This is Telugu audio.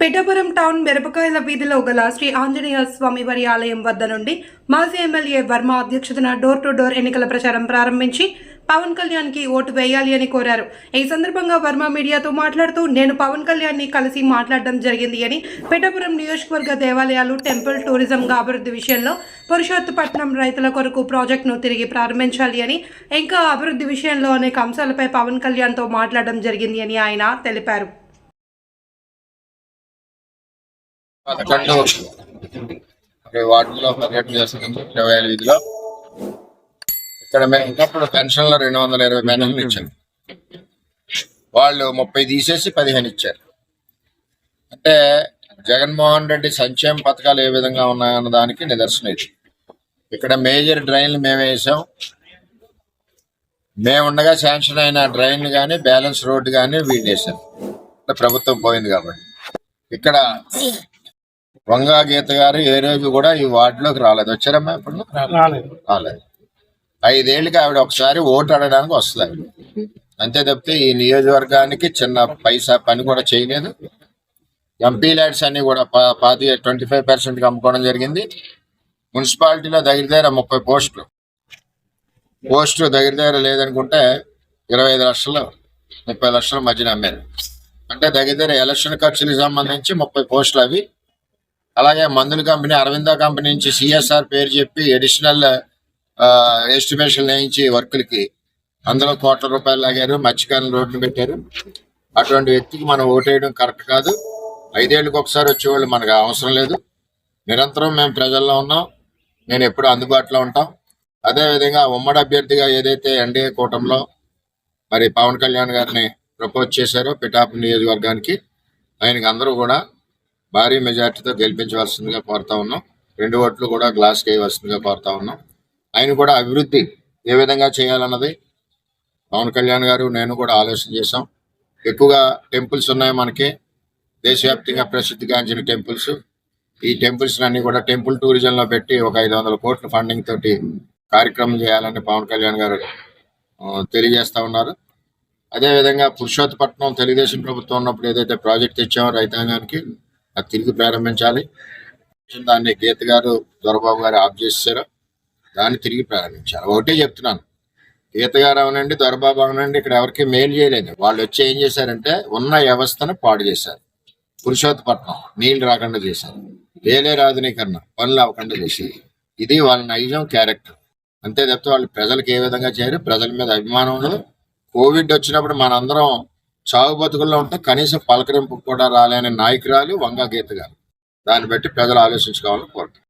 పిఠాపురం టౌన్ మిరపకాయల వీధిలో గల శ్రీ ఆంజనేయ స్వామివారి ఆలయం వద్ద నుండి మాజీ ఎమ్మెల్యే వర్మ అధ్యక్షతన డోర్ టు డోర్ ఎన్నికల ప్రచారం ప్రారంభించి పవన్ కళ్యాణ్కి ఓటు వేయాలి అని కోరారు. ఈ సందర్భంగా వర్మ మీడియాతో మాట్లాడుతూ నేను పవన్ కళ్యాణ్ని కలిసి మాట్లాడడం జరిగింది అని పిఠాపురం నియోజకవర్గ దేవాలయాలు టెంపుల్ టూరిజంగా అభివృద్ధి విషయంలో పురుషోత్తపట్నం రైతుల కొరకు ప్రాజెక్టును తిరిగి ప్రారంభించాలి అని ఇంకా అభివృద్ధి విషయంలో అనేక అంశాలపై పవన్ కళ్యాణ్తో మాట్లాడడం జరిగింది అని ఆయన తెలిపారు. పదకొండు వార్డులో పర్యటన చేస్తుంది ఇరవై ఐదు ఇక్కడ మేము ఉన్నప్పుడు పెన్షన్లో రెండు వందల ఇరవై పెన్షన్లు ఇచ్చారు. వాళ్ళు ముప్పై తీసేసి పదిహేను ఇచ్చారు. అంటే జగన్మోహన్ రెడ్డి సంక్షేమ పథకాలు ఏ విధంగా ఉన్నాయన్న దానికి నిదర్శనం ఇది. ఇక్కడ మేజర్ డ్రైన్లు మేము వేసాం. మేము ఉండగా శాంక్షన్ అయిన డ్రైన్లు కానీ బ్యాలెన్స్ రోడ్డు కానీ వీళ్ళు అంటే ప్రభుత్వం పోయింది కాబట్టి. ఇక్కడ వంగా గీత గారు ఏ రోజు కూడా ఈ వార్డులోకి రాలేదు. వచ్చారమ్మా ఇప్పుడు? రాలేదు. ఐదేళ్ళకి ఆవిడ ఒకసారి ఓటు అడగడానికి వస్తుంది ఆవిడ. అంతే తప్పితే ఈ నియోజకవర్గానికి చిన్న పైసా పని కూడా చేయలేదు. ఎంపీ ల్యాడ్స్ అన్ని కూడా పాతి ట్వంటీ ఫైవ్ పర్సెంట్ అమ్ముకోవడం జరిగింది. మున్సిపాలిటీలో దగ్గర దగ్గర ముప్పై పోస్టులు. పోస్టు దగ్గర దగ్గర లేదనుకుంటే ఇరవై ఐదు లక్షలు ముప్పై లక్షల మధ్యన అమ్మారు. అంటే దగ్గర దగ్గర ఎలక్షన్ ఖర్చులకు సంబంధించి ముప్పై పోస్టులు అవి అలాగే మందుల కంపెనీ అరవింద కంపెనీ నుంచి సిఎస్ఆర్ పేరు చెప్పి అడిషనల్ ఎస్టిమేషన్ వేయించి వర్కులకి అందులో కోట్ల రూపాయలు లాగారు మత్స్యకారులు రోడ్డు పెట్టారు. అటువంటి వ్యక్తికి మనం ఓటేయడం కరెక్ట్ కాదు. ఐదేళ్ళకి ఒకసారి వచ్చేవాళ్ళు మనకు అవసరం లేదు. నిరంతరం మేము ప్రజల్లో ఉన్నాం. నేను ఎప్పుడు అందుబాటులో ఉంటాం. అదేవిధంగా ఉమ్మడి అభ్యర్థిగా ఏదైతే ఎన్డీఏ కూటమిలో మరి పవన్ కళ్యాణ్ గారిని ప్రపోజ్ చేశారో పిఠాపు నియోజకవర్గానికి ఆయనకి అందరూ కూడా భారీ మెజార్టీతో గెలిపించవలసిందిగా కోరుతా ఉన్నాం. రెండు ఓట్లు కూడా గ్లాస్కి వేయవలసిందిగా కోరుతా ఉన్నాం. ఆయన కూడా అభివృద్ధి ఏ విధంగా చేయాలన్నది పవన్ కళ్యాణ్ గారు నేను కూడా ఆలోచన చేశాం. ఎక్కువగా టెంపుల్స్ ఉన్నాయి మనకి. దేశవ్యాప్తంగా ప్రసిద్ధిగాంచిన టెంపుల్స్. ఈ టెంపుల్స్ అన్ని కూడా టెంపుల్ టూరిజంలో పెట్టి ఒక ఐదు వందల కోట్ల ఫండింగ్ తోటి కార్యక్రమం చేయాలని పవన్ కళ్యాణ్ గారు తెలియజేస్తా ఉన్నారు. అదేవిధంగా పురుషోత్తపట్నం తెలుగుదేశం ప్రభుత్వం ఉన్నప్పుడు ఏదైతే ప్రాజెక్ట్ తెచ్చామో రైతాంగానికి అది తిరిగి ప్రారంభించాలి. దాన్ని గీత గారు దొరబాబు గారు ఆఫ్ చేశారు. దాన్ని తిరిగి ప్రారంభించాలి. ఒకటే చెప్తున్నాను. గీత గారు అవనండి దొరబాబు అవనండి ఇక్కడ ఎవరికి మేలు చేయలేదు. వాళ్ళు వచ్చి ఏం చేశారంటే ఉన్న వ్యవస్థను పాడు చేశారు. పురుషోత్తపట్నం నీళ్ళు రాకుండా చేశారు. వేలే రాధునీకరణ పనులు అవ్వకుండా చేసేది ఇది వాళ్ళ నైజం క్యారెక్టర్. అంతే తప్పితే వాళ్ళు ప్రజలకు ఏ విధంగా చేయరు? ప్రజల మీద అభిమానం కోవిడ్ వచ్చినప్పుడు మనందరం చావు బతుకుల్లో ఉంటే కనీసం పలకరింపు కూడా రాలేని నాయకురాలు వంగా గీత గారు. దాన్ని బట్టి ప్రజలు ఆలోచించుకోవాలని కోరుతారు